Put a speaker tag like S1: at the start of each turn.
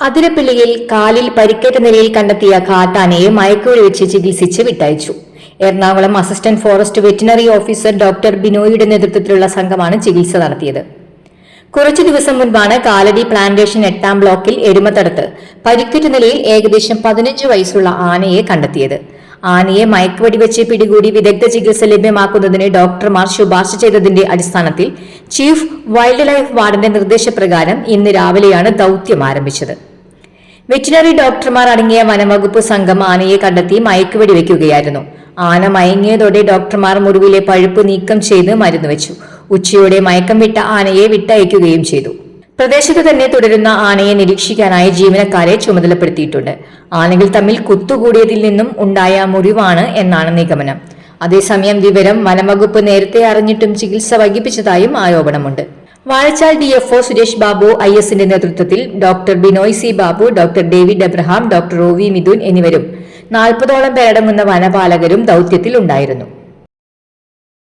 S1: അതിരപ്പിള്ളിയിൽ കാലിൽ പരിക്കേറ്റ നിലയിൽ കണ്ടെത്തിയ കാട്ടാനയെ മയക്കുവഴി വെച്ച് ചികിത്സിച്ച് വിട്ടയച്ചു. Ernakulam assistant forest veterinary officer doctor ബിനോയിയുടെ നേതൃത്വത്തിലുള്ള സംഘമാണ് ചികിത്സ നടത്തിയത്. കുറച്ചു ദിവസം മുൻപാണ് കാലടി പ്ലാന്റേഷൻ എട്ടാം ബ്ലോക്കിൽ എരുമത്തടത്ത് പരിക്കേറ്റ നിലയിൽ ഏകദേശം പതിനഞ്ച് വയസ്സുള്ള ആനയെ കണ്ടെത്തിയത്. ആനയെ മയക്കുവടി വെച്ച് പിടികൂടി വിദഗ്ധ ചികിത്സ ലഭ്യമാക്കുന്നതിന് ഡോക്ടർമാർ ശുപാർശ ചെയ്തതിന്റെ അടിസ്ഥാനത്തിൽ ചീഫ് വൈൽഡ് ലൈഫ് വാർഡിന്റെ നിർദ്ദേശപ്രകാരം ഇന്ന് രാവിലെയാണ് ദൌത്യം ആരംഭിച്ചത്. വെറ്റിനറി ഡോക്ടർമാർ അടങ്ങിയ വനംവകുപ്പ് സംഘം ആനയെ കണ്ടെത്തി മയക്കുവെടി വെക്കുകയായിരുന്നു ആന മയങ്ങിയതോടെ ഡോക്ടർമാർ മുറിവിലെ പഴുപ്പ് നീക്കം ചെയ്ത് മരുന്ന് വെച്ചു. ഉച്ചയോടെ മയക്കം വിട്ട ആനയെ വിട്ടയക്കുകയും ചെയ്തു. പ്രദേശത്ത് തന്നെ തുടരുന്ന ആനയെ നിരീക്ഷിക്കാനായി ജീവനക്കാരെ ചുമതലപ്പെടുത്തിയിട്ടുണ്ട്. ആനകൾ തമ്മിൽ കുത്തുകൂടിയതിൽ നിന്നും ഉണ്ടായ മുറിവാണ് എന്നാണ് നിഗമനം. അതേസമയം വിവരം വനംവകുപ്പ് നേരത്തെ അറിഞ്ഞിട്ടും ചികിത്സ വൈകിപ്പിച്ചതായും ആരോപണമുണ്ട്. Vazhachal D F O Suresh Babu I എസിന്റെ നേതൃത്വത്തിൽ doctor Binoy C Babu doctor David Abraham doctor O V Mithun എന്നിവരും നാൽപ്പതോളം പേരടങ്ങുന്ന വനപാലകരും ദൌത്യത്തിൽ ഉണ്ടായിരുന്നു